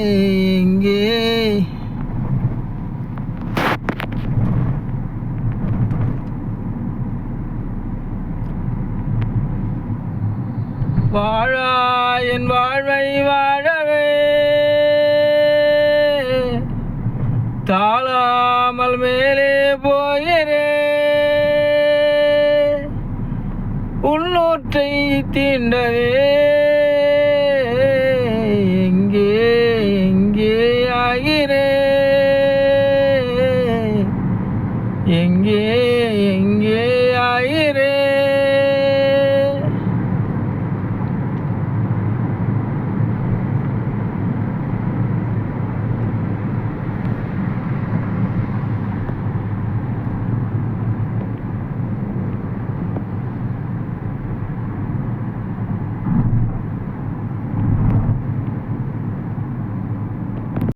எங்கே? வாழா என் வாழ்வை வாழவே. தாழாமல் மேலே போகிறே உள்ளூற்றை தீண்டவே. எங்கே